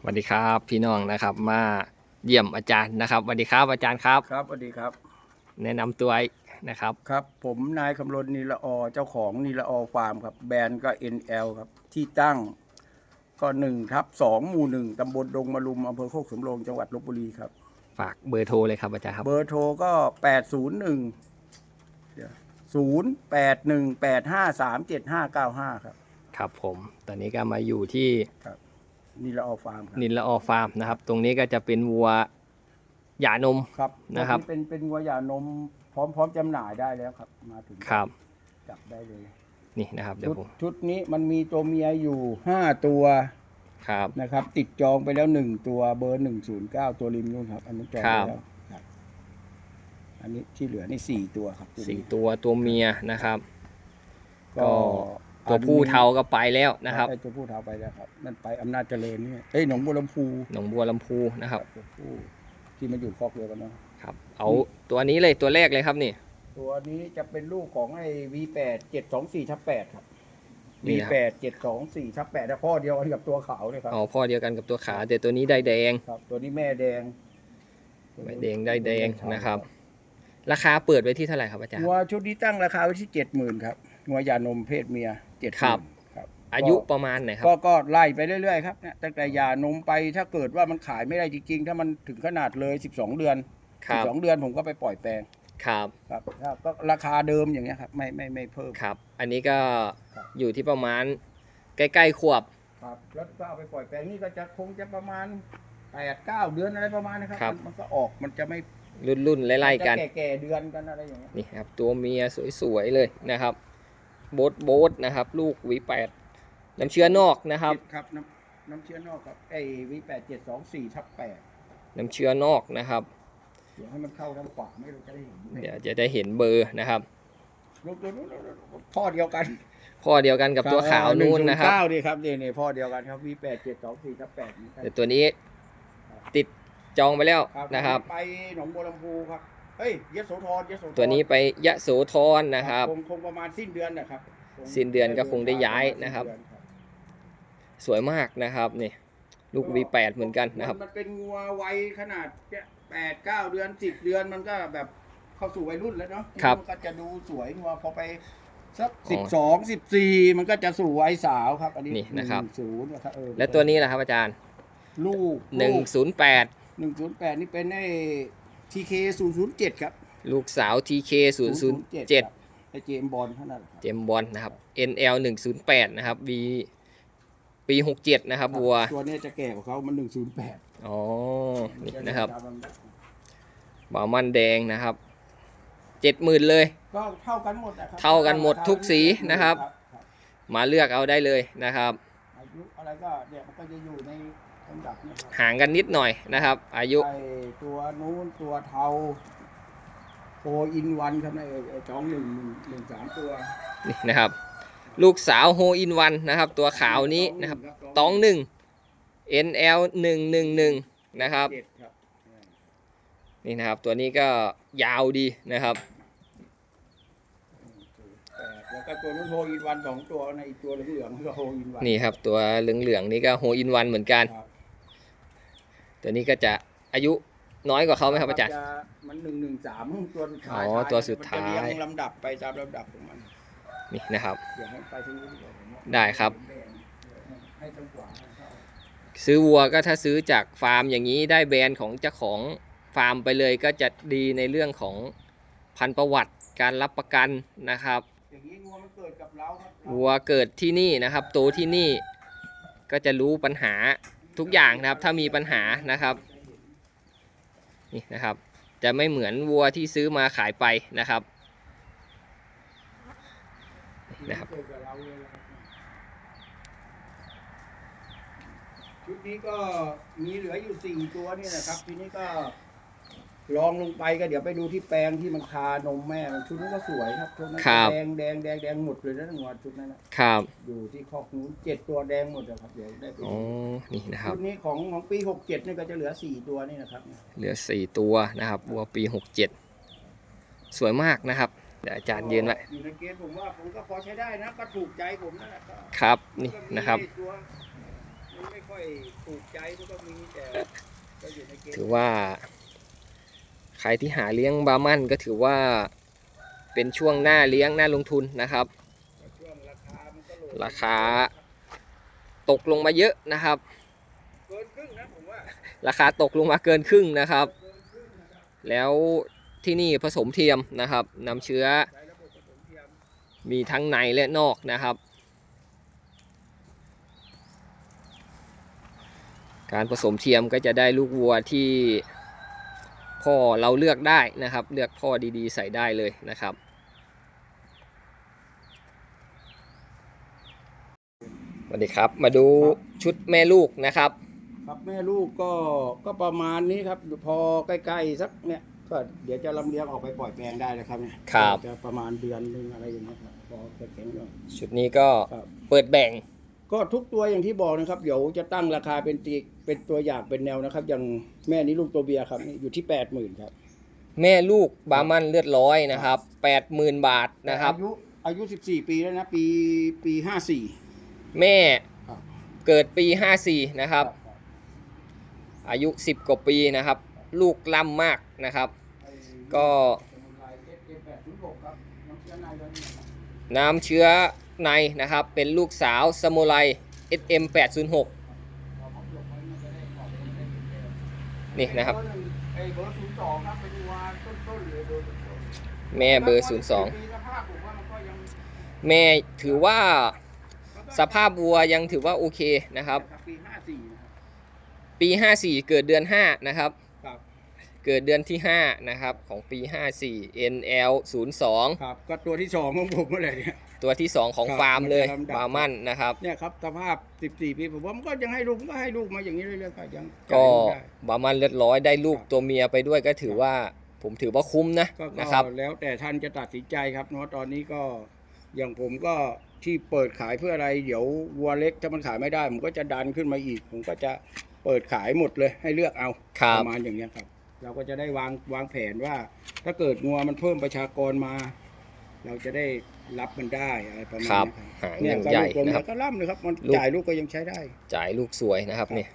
สวัสดีครับพี่น้องนะครับ มาเยี่ยมอาจารย์นะครับสวัสดีครับอาจารย์ครับ ครับสวัสดีครับ แนะนำตัวนะครับ ครับ ผมนายคำรณนีละออเจ้าของนีละออฟาร์มครับ แบรนด์ก็ NL ครับ ที่ตั้งก็หนึ่งทับสองหมู่หนึ่งตำบลดงมะลุมอำเภอโคกสำโรงจังหวัดลบบุรีครับ ฝากเบอร์โทรเลยครับอาจารย์ครับ เบอร์โทรก็แปดศูนย์หนึ่งศูนย์แปดหนึ่งแปดห้าสามเจ็ดห้าเก้าห้าครับ ครับผม ตอนนี้ก็มาอยู่ที่ นีละออฟาร์มครับนินละออฟาร์มนะครับ ตรงนี้ก็จะเป็นวัวหย่านม ครับนะครับตัวเป็นเป็นวัวหย่านมพร้อมพร้อมจำหน่ายได้แล้วครับ มาถึงครับจับได้เลยนี่นะครับเดี๋ยชุวดผมชุดนี้มันมีตัวเมียอยู่ห้าตัวครับ นะครับ ติดจองไปแล้วหนึ่งตัวเบอร์หนึ่งศูนย์เก้าตัวริมนู่นครับ อันนี้จองครัไปบแล้วครับ อันนี้ที่เหลือนี่สี่ตัวครับสี่ตัวตัวเมียนะครับ ก็ ตัวผู้เทาก็ไปแล้วนะครับไอ้ตัวผู้เทาไปแล้วครับนั่นไปอำนาจเจริญนี่เอ้ยหนองบัวลำพูหนองบัวลำพูนะครับ ตัวผู้ที่มันอยู่คอกเดียวกันเนาะ ครับ เอาตัวนี้เลยตัวแรกเลยครับนี่ ตัวนี้จะเป็นลูกของไอ้ V8 724ทับ8ครับ นี่นะครับ V8 724ทับ8แต่พ่อเดียวกันกับตัวขาวเลยครับ อ๋อพ่อเดียวกันกับตัวขาแต่ตัวนี้ได้แดง ครับ ตัวนี้แม่แดงใบแดงได้แดงนะครับ ราคาเปิดไว้ที่เท่าไหร่ครับอาจารย์งัวชุดนี้ตั้งราคาไว้ที่เจ็ดหมื่นครับงัวยานมเพศเมีย เจ็ดครับ ครับ อายุประมาณไหนครับก็ก็ไล่ไปเรื่อยๆครับเนี่ยตั้งแต่ยานมไปถ้าเกิดว่ามันขายไม่ได้จริงๆ ถ้ามันถึงขนาดเลย 12 เดือนครับ12เดือนผมก็ไปปล่อยแปลงครับ ครับถ้าก็ราคาเดิมอย่างเงี้ยครับไม่ไม่ไม่เพิ่ม ครับ อันนี้ก็ครับ อยู่ที่ประมาณใกล้ๆขวบ ครับแล้วก็เอาไปปล่อยแปลงนี่ก็จะคงจะประมาณแปดเก้าเดือนอะไรประมาณนะครับครับ มันมันก็ออกมันจะไม่รุ่นๆไล่ๆกัน จะแก่ๆเดือนกันอะไรอย่างเงี้ย นี่ครับ ตัวเมียสวยๆเลยนะครับ โบทโบทนะครับ ลูกหวีแปดน้ำเชื้อนอกนะครับ ครับน้ำน้ำเชื้อนอกครับไอ้วีแปดเจ็ดสองสี่ทับแปดน้ำเชื้อนอกนะครับ เดี๋ยวให้มันเข้าทางขวาไม่รู้จะได้เห็นเดี๋ยวจะได้เห็นเบอร์นะครับลูกตัวนู้นพ่อเดียวกันพ่อเดียวกันกับตัวขาวนู้นนะครับเก้าดีครับนี่นี่พ่อเดียวกันครับวีแปดเจ็ดสองสี่ทับแปดแต่ตัวนี้ติดจองไปแล้วนะครับ ไปหนองบัวลำพูครับ เฮ้ยยโสธรยโสธรตัวนี้ไปยะโสธรนะครับคงคงประมาณสิ้นเดือนนะครับสิ้นเดือนก็คงได้ย้ายนะครับสวยมากนะครับนี่ลูก V8 เหมือนกันนะครับ มันเป็นงัววัยขนาดแปดเก้าเดือนสิบเดือนมันก็แบบเข้าสู่วัยรุ่นแล้วเนาะครับมันก็จะดูสวยงัวพอไปสักอ๋สิบอสองสิบสี่มันก็จะสู่วัยสาวครับ อันนี้นี่นะครับ ศูนย์นะครับเออและตัวนี้แหละครับอาจารย์ ลูก108 หนึ่งศูนย์แปดนี่เป็นไอ้ ทีเคศูนย์ศูนย์เจ็ดครับลูกสาว TK 007ครับไอ้เจมส์บอลเท่านั้นแหละครับเจมส์บอลนะครับ NL 108นะครับ V ปี 67 นะครับวัว ตัวเนี้ยจะแก่กว่าเขามันหนึ่งศูนย์แปดอ๋อ นี่นะครับบามันแดงนะครับ70,000เลย ก็เท่ากันหมดนะครับเท่ากันหมดทุกสีนะครับครับมาเลือกเอาได้เลยนะครับอา ยุอะไรก็เนี่ยมันก็จะอยู่ในลำดับเนะครับห่างกันนิดหน่อยนะครับ อายุ ไอตัวนู้นตัวเทาโฟอินวันครับไอ้ไอ้สองหนึ่งหนึ่งหนึ่งสามตัวนี่นะครับ ลูกสาวโฮอินวันนะครับ ตัวขาวนี้นะครับตองหนึ่ง NL 111นะครับ เจ็ดครับ นี่นะครับ ตัวนี้ก็ยาวดีนะครับ แปดแล้วก็ตัวนู้นโฮอินวันสองตัวในอีกตัวเหลืองๆก็โฮอินวันนี่ครับ ตัวเหลืองๆนี่ก็โฮอินวันเหมือนกัน ครับตัวนี้ก็จะอายุน้อยกว่าเขาไหมครับอาจารย์จะมันหนึ่งหนึ่งสามตัวสุดท้ายอ๋อตัวสุดท้าย มันจะเรียงลำดับไปตามลำดับของมันนี่นะครับเดี๋ยวให้ไปทางนู้นดีกว่าผมว่าได้ครับ ให้ทางขวาให้เข้าซื้อวัวก็ถ้าซื้อจากฟาร์มอย่างนี้ได้แบรนด์ของเจ้าของฟาร์มไปเลยก็จะดีในเรื่องของพันธุ์ประวัติการรับประกันนะครับ อย่างนี้งัวมันเกิดกับเราครับวัวเกิดที่นี่นะครับโตที่นี่ก็จะรู้ปัญหาทุกอย่างนะครับ ถ้ามีปัญหานะครับนี่นะครับ จะไม่เหมือนวัวที่ซื้อมาขายไปนะครับนี่นะครับ เกิดกับเราเลยนะครับชุดนี้ก็มีเหลืออยู่สี่ตัวนี่นะครับ ทีนี้ก็ ลองลงไปก็เดี๋ยวไปดูที่แปลงที่มันคานมแม่มันชุดนั้นก็สวยครับชุดนั้นครับ แดงแดงแดงแดงหมดเลยนะงัวชุดนั้นนะครับอยู่ที่คอกนู้นเจ็ดตัวแดงหมดเลยครับเดี๋ยวได้ไปอ๋อดูนี่นะครับชุดนี้ของของปีหกเจ็ดนี่ก็จะเหลือสี่ตัวนี่นะครับ เหลือสี่ตัวนะครับวัวปี67สวยมากนะครับเดี๋ยวอาจารย์ยืนไว้อยู่ในเกณฑ์ผมว่าผมก็พอใช้ได้นะก็ถูกใจผมนั่นแหละก็ครับ นี่นะครับ ตัวมันไม่ค่อยถูกใจมันก็มีแต่ก็อยู่ในเกณฑ์ถือว่า ใครที่หาเลี้ยงบาร์มันก็ถือว่าเป็นช่วงหน้าเลี้ยงหน้าลงทุนนะครับ ราคาตกลงมาเยอะนะครับ ราคาตกลงมาเกินครึ่งนะครับ แล้วที่นี่ผสมเทียมนะครับนำเชื้อ มีทั้งในและนอกนะครับ การผสมเทียมก็จะได้ลูกวัวที่ พ่อเราเลือกได้นะครับ เลือกพ่อดีๆ ใส่ได้เลยนะครับ สวัสดีครับ มาดูชุดแม่ลูกนะครับ ครับแม่ลูกก็ก็ประมาณนี้ครับพอใกล้ๆสักเนี่ยก็เดี๋ยวจะลำเลียงออกไปปล่อยแปลงได้แล้วครับเนี่ยครับ จะประมาณเดือนหนึงอะไรอย่างเงี้ยครับพอแข็งๆหน่อยชุดนี้ก็ครับ เปิดแบ่ง ก็ทุกตัวอย่างที่บอกนะครับ เดี๋ยวจะตั้งราคาเป็นตีเป็นตัวอย่างเป็นแนวนะครับ อย่างแม่นี้ลูกตัวเบียร์ครับนี่อยู่ที่แปดหมื่นครับแม่ลูกบาร์มันเลือดร้อยนะครับ80,000บาทนะครับ อายุอายุสิบสี่ปีแล้วนะ ปีปีห้าสี่แม่ครับเกิดปี54นะครับ อายุ10กว่าปีนะครับ ลูกล่ำมากนะครับ ก็น้ำเชื้อ ในนะครับ เป็นลูกสาวสมุไร SM 806 นี่นะครับไอ้เอร์ศูนย์สองครับเป็นวาต้นๆเลยเบแม่เบอร์ปีสภาพผมว่ามันก็ยัง02 แม่ถือว่าสภาพวัวยังถือว่าโอเคนะครับ ปีห้าสี่นะครับปี54 เกิดเดือน 5 นะครับ เกิดเดือนที่ 5 นะครับ ของปี 54 NL 02 ครับก็ตัวที่สองของผมเมื่อไหร่เนี่ย ตัวที่ 2 ของครับฟาร์มเลยมันจะลำดับ บาร์มันนะครับ เนี่ยครับสภาพ 14 ปีผมว่ามันก็ยังให้ลูกมันก็ให้ลูกมาอย่างนี้เรื่อยๆก็ยังก็จ่ายลูได้ บาร์มันเลือดร้อยได้ลูกครับ ตัวเมียไปด้วยก็ถือว่าผมถือว่าคุ้มนะก็นะครับก็แล้วแต่ท่านจะตัดสินใจครับเนาะตอนนี้ก็อย่างผมก็ที่เปิดขายเพื่ออะไร เดี๋ยววัวเล็กถ้ามันขายไม่ได้ ผมก็จะดันขึ้นมาอีก ผมก็จะเปิดขายหมดเลยให้เลือกเอาครับ ประมาณอย่างเนี้ยครับ เราก็จะได้วางวางแผนว่า ถ้าเกิดงัวมันเพิ่มประชากรมา เราจะได้รับมันได้อะไรประมาณครับนี้ครับหางเนี่อยย่างก็ใหญ่ลูกผมนะครับ ก็ล่ำเลยครับมันลูก จ่ายลูกก็ยังใช้ได้ จ่ายลูกสวยนะครับครับนี่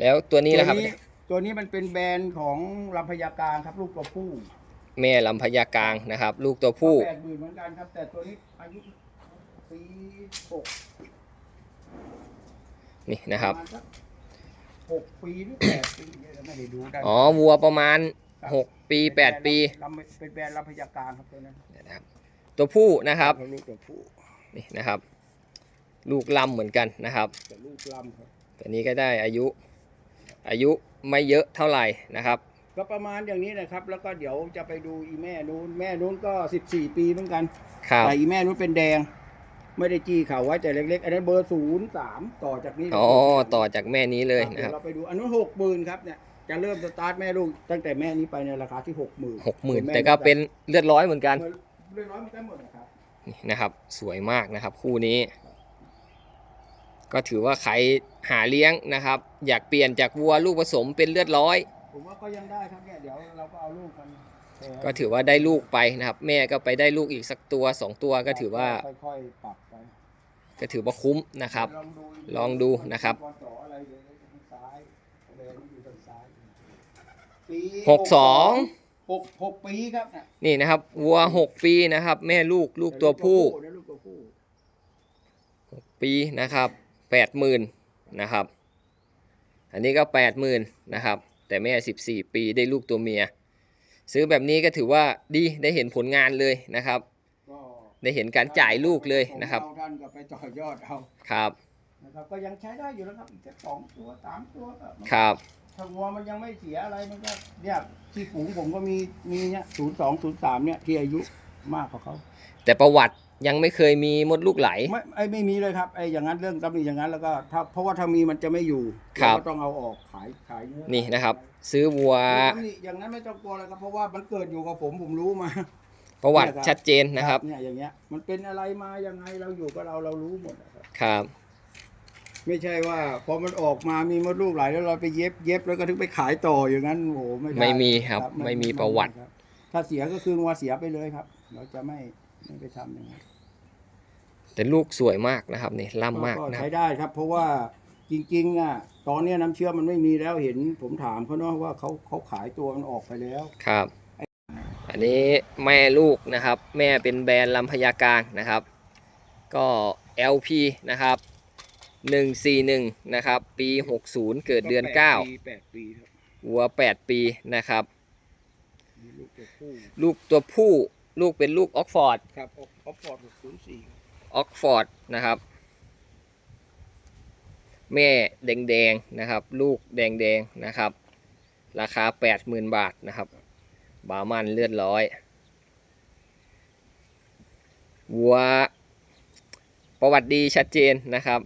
แล้วตัวนี้นะครับ ตัวนี้ตัวนี้มันเป็นแบรนด์ของลำพญากลางครับ ลูกตัวผู้แม่ลำพญากลางนะครับ ลูกตัวผู้ แปดหมื่นเหมือนกันครับ แต่ตัวนี้อายุปีหกนี่นะครับ ปมาณสัก หกปีหรือแปดปีเนี่ยเราไม่ได้ดูได้อ๋อวัวประมาณครับ6ปี8ปีลำเป็นแบรนด์ลำพญากลางครับตัวนั้นนะครับ ตัวผู้นะครับลูกตัวผู้นี่นะครับ ลูกลำเหมือนกันนะครับแต่ลูกลำครับตัวนี้ก็ได้อายุ อายุไม่เยอะเท่าไหร่นะครับ ก็ประมาณอย่างนี้นะครับ แล้วก็เดี๋ยวจะไปดูอีแม่นู้นแม่นู้นก็สิบสี่ปีเหมือนกันครับแต่อีแม่นู้นเป็นแดง ไม่ได้จี้เขาไว้แต่เล็กๆ อันนั้นเบอร์ศูนย์สามต่อจากนี้อ๋อต่อจากแม่นี้เลยครับนะเดี๋คยรับวเราไปดูอันนู้นหกหมื่นครับเนี่ยจะเริ่มสตาร์ทแม่ลูกตั้งแต่แม่นี้ไปในราคาที่หกหมื่นหกหมื่นแต่ก็เป็นเลือดร้อยเหมือนกันเรื่องน้อยมันก็หมดนะครับ นี่นะครับ สวยมากนะครับ คู่นี้ ก็ถือว่าใครหาเลี้ยงนะครับ อยากเปลี่ยนจากวัวลูกผสมเป็นเลือดร้อย ผมว่าก็ยังได้ครับเนี่ยเดี๋ยวเราก็เอาลูกมันแทน ก็ถือว่าได้ลูกไปนะครับ แม่ก็ไปได้ลูกอีกสักตัวสองตัวก็ถือว่าค่อยๆปรับไปก็ถือว่าคุ้มนะครับ ลองดูลองดูนะครับบอลต่ออะไรเดี๋ยวทางซ้ายแดงอยู่ทางซ้ายปีหกสองหกหกปีครับน่ะนี่นะครับวัวหกปีนะครับ แม่ลูกลูกตัวผู้เดี๋ยวลูกตัวผู้ปีนะครับแปดหมื่นนะครับ อันนี้ก็แปดหมื่นนะครับ แต่แม่สิบสี่ปีได้ลูกตัวเมีย ซื้อแบบนี้ก็ถือว่าดีได้เห็นผลงานเลยนะครับ ก็ได้เห็นการจ่ายลูกเลยนะครับ ของเาท่านก็ไปต่อยอดเอาครับนะครับ ก็ยังใช้ได้อยู่นะครับอีกแค่สองตัวสามตัวก็มันครับถ้าวัวมันยังไม่เสียอะไรมันก็เนี่ยที่ฝูงผมก็มีมีเนี่ยศูนย์สองศูนย์สามเนี่ยที่อายุมากกว่าเขาแต่ประวัติ ยังไม่เคยมีมดลูกไหล ไม่ไอ้ไม่มีเลยครับไอ้อย่างนั้นเรื่องตำหนิอย่างนั้นแล้วก็ถ้าเพราะว่าถ้ามีมันจะไม่อยู่ครับ เาก็ต้องเอาออกขายขายเนื้อนี่นะครับ ซื้อวัวตำหนิอย่างนั้นไม่ต้องกลัวเลยครับเพราะว่ามันเกิดอยู่กับผมผมรู้มาประวัติเนี่ยครับชัดเจนนะครับเนี่ยอย่างเงี้ยมันเป็นอะไรมายังไงเราอยู่กับเราเรารู้หมดนะครับครับ ไม่ใช่ว่าพอมันออกมามีมดลูกไหลแล้วเราไปเย็บเย็บแล้วก็ถึงไปขายต่ออย่างนั้นโอ้โหไม่ได้ไม่มีครับไม่มีประวัติคบถ้าเสียก็คืองัวเสียไปเลยครับ เราจะไม่ ไม่ไปทำอย่างนั้นแต่ลูกสวยมากนะครับนี่ล่ำมากก็นะคใช้รับได้ครับ เพราะว่าจริงๆอะตอนเนี้ยน้ำเชื่อมมันไม่มีแล้วเห็นผมถามเขาเนาะว่าเขาเขาขายตัวมันออกไปแล้ว ครับ อันนี้แม่ลูกนะครับ แม่เป็นแบรนด์ลำพญากลางนะครับ ก็ LP นะครับ 141 นะครับ ปี 60 เกิดเดือนแปปีแปดปีครับ9วัว 8 ปีนะครับ มีลูกตัวผู้ลูกตัวผู้ ลูกเป็นลูกออกฟอร์ดครับออกออกฟอร์ดหกศูนย์สี่ออกฟอร์ดนะครับ แม่แดงๆนะครับ ลูกแดงๆนะครับ ราคา80,000บาทนะครับบามันเลือดร้อย วัวประวัติดีชัดเจนนะครับ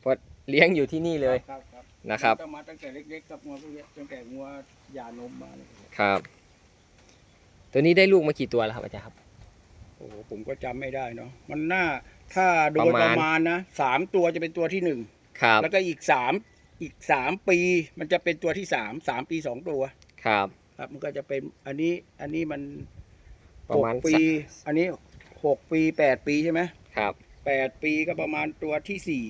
เพราะเลี้ยงอยู่ที่นี่เลยครับครับ นะครับตั้งมาตั้งแต่เล็กๆกับงัวพวกเนี้ยตั้งแต่งัวหยานมมาเนี่ยครับ ตัวนี้ได้ลูกมากี่ตัวแล้วครับอาจารย์ครับ โอ้โหผมก็จำไม่ได้เนาะมันน่าถ้าโดยประปมาณระมาณนะสามตัวจะเป็นตัวที่หนึ่งครับแล้วก็อีกสามอีกสามปีมันจะเป็นตัวที่สามสามปีสองตัว ครับ ครับมันก็จะเป็นอันนี้อันนี้มันประมาณหกปี สักอันนี้หกปีแปดปีใช่ไหมครับแปดปีก็ประมาณตัวที่สี่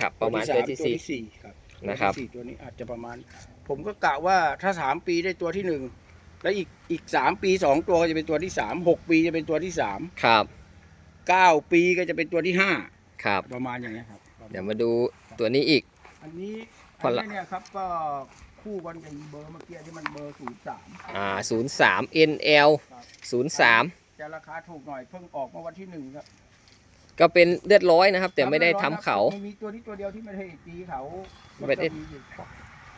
ครับ ประมาณตัวที่ตัวสี่ ที่สี่ครับนะครับ ตัวที่สี่ตัวนี้อาจจะประมาณ ผมก็กะว่าถ้าสามปีได้ตัวที่หนึ่ง แล้วอีกอีกสามปีสองตัวก็จะเป็นตัวที่สามหกปีจะเป็นตัวที่สามครับเก้าปีก็จะเป็นตัวที่ห้าครับ ประมาณอย่างนี้ยครับเดี๋ยวมาดูตัวนี้อีก อันนี้พออันละ นี้เนี่ยครับก็คู่กันกับเบอร์เมื่อกี้ที่มันเบอร์ศูนย์สามอ่าศูนย์สาม NL ครับศูนย์สามจะราคาถูกหน่อยเพิ่งออกเมื่อวันที่หนึ่งครับก็เป็นเลือดร้อยนะครับ แต่ไม่ได้ทำเขา มีตัวที่ตัวเดียวที่ไม่ได้ตีเขาไม่ได้แล้วก็อยู่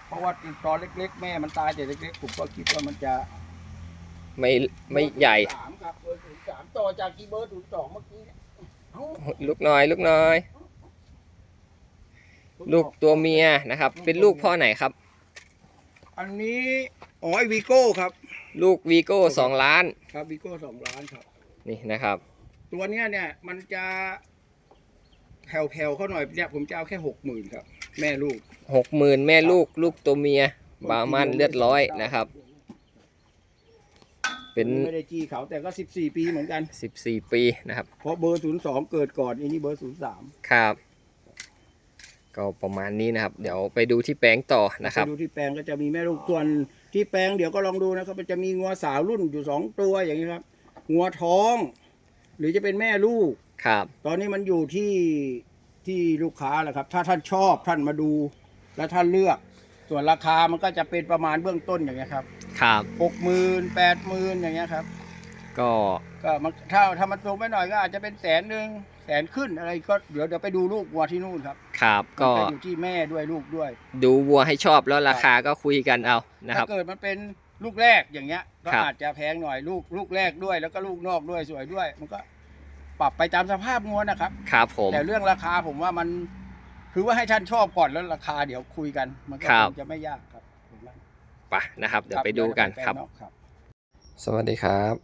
เพราะว่าตอนเล็ก ๆ แม่มันตายแต่เล็กๆผมก็คิดว่ามันจะไม่ไม่ใหญ่ สามครับเบอร์ศูนย์สามต่อจากกี่เบอร์ศูนย์สองเมื่อกี้เนี่ยเอ้าลูกน้อย ลูกน้อย ลูกตัวเมียนะครับ เป็นลูกพ่อไหนครับ อันนี้อ๋อไอวีโก้ครับ ลูกวีโก้สองล้าน ครับวีโก้สองล้านครับ นี่นะครับ ตัวเนี้ยเนี่ยมันจะแผ่วๆเข้าหน่อยเนี่ยผมจะเอาแค่หกหมื่นครับ แม่ลูกหกหมื่นแม่ลูกลูกตัวเมียบามันเลือดร้อยนะครับ เป็นไม่ได้จี้เขาแต่ก็สิบสี่ปีเหมือนกันสิบสี่ปีนะครับ เพราะเบอร์ศูนย์สองเกิดก่อนอันนี้เบอร์ศูนย์สามครับ ก็ประมาณนี้นะครับ เดี๋ยวไปดูที่แปลงต่อนะครับไปดูที่แปลงก็จะมีแม่ลูกส่วนที่แปลงเดี๋ยวก็ลองดูนะครับมันจะมีงัวสาวรุ่นอยู่สองตัวอย่างนี้ครับงัวท้อง หรือจะเป็นแม่ลูกครับ ตอนนี้มันอยู่ที่ ที่ลูกค้าแหละครับ ถ้าท่านชอบท่านมาดู แล้วท่านเลือก ส่วนราคามันก็จะเป็นประมาณเบื้องต้นอย่างเงี้ยครับครับ หกหมื่นแปดหมื่นอย่างเงี้ยครับ ก็ก็มันถ้าถ้ามันสูงไปหน่อยก็อาจจะเป็นแสนหนึ่งแสนขึ้นอะไรก็เดี๋ยวเดี๋ยวไปดูลูกวัวที่นู่นครับครับมันก็ไปอยู่ที่แม่ด้วยลูกด้วยดูวัวให้ชอบแล้วราคาก็คุยกันเอานะคถ้ารับเกิดมันเป็นลูกแรกอย่างเงี้ย ก็ครับ อาจจะแพงหน่อยลูกลูกแรกด้วย แล้วก็ลูกนอกด้วยสวยด้วย มันก็ ปรับไปตามสภาพงัวนะครับ ครับผม แต่เรื่องราคาผมว่ามันคือว่าให้ท่านชอบก่อนแล้วราคาเดี๋ยวคุยกัน มันก็ครัคบงจะไม่ยากครับผมว่าไปนะครับ เดี๋ยวไปดูกันครับเดี๋ยวไปแปลงนอกครับ สวัสดีครับ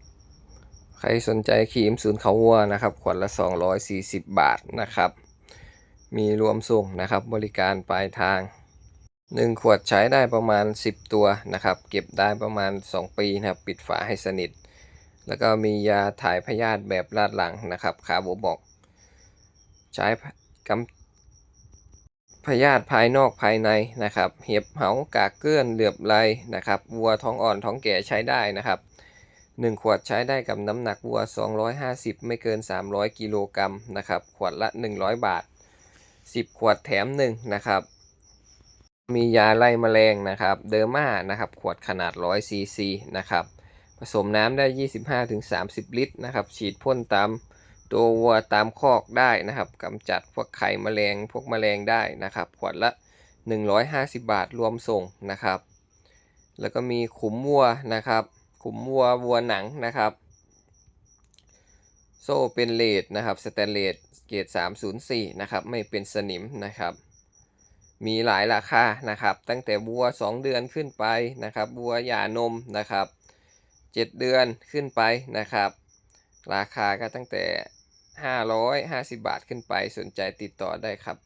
ใครสนใจครีมศูนย์เขาวัวนะครับ ขวดละ 240 บาทนะครับ มีรวมส่งนะครับ บริการปลายทาง 1 ขวดใช้ได้ประมาณ 10 ตัวนะครับ เก็บได้ประมาณ 2 ปีนะครับ ปิดฝาให้สนิท แล้วก็มียาถ่ายพยาธิแบบลาดหลังนะครับคาโบบอก ใช้กำพยาธิภายนอกภายในนะครับ เห็บเหากากเกลื่อนเหลือบไหลนะครับวัวท้องอ่อนท้องแก่ใช้ได้นะครับ 1 ขวดใช้ได้กับน้ำหนักวัว 250 ไม่เกิน 300 กิโลกรัมนะครับ ขวดละ 100 บาท 10 ขวดแถม1นะครับมียาไล่แมลงนะครับ เดอร์มานะครับ ขวดขนาด100ซีซีนะครับ สมน้ำได้ 25-30 ลิตรนะครับ ฉีดพ่นตามตัววัวตามคอกได้นะครับกำจัดพวกไข่แมลงพวกแมลงได้นะครับ ขวดละ 150 บาทรวมส่งนะครับ แล้วก็มีขุมวัวนะครับขุมวัววัวหนังนะครับ โซ่เป็นเลดนะครับสแตนเลสเกรด304นะครับไม่เป็นสนิมนะครับ มีหลายราคานะครับ ตั้งแต่วัว 2 เดือนขึ้นไปนะครับวัวหย่านมนะครับ 7 เดือนขึ้นไปนะครับ ราคาก็ตั้งแต่ 550 บาทขึ้นไปสนใจติดต่อได้ครับ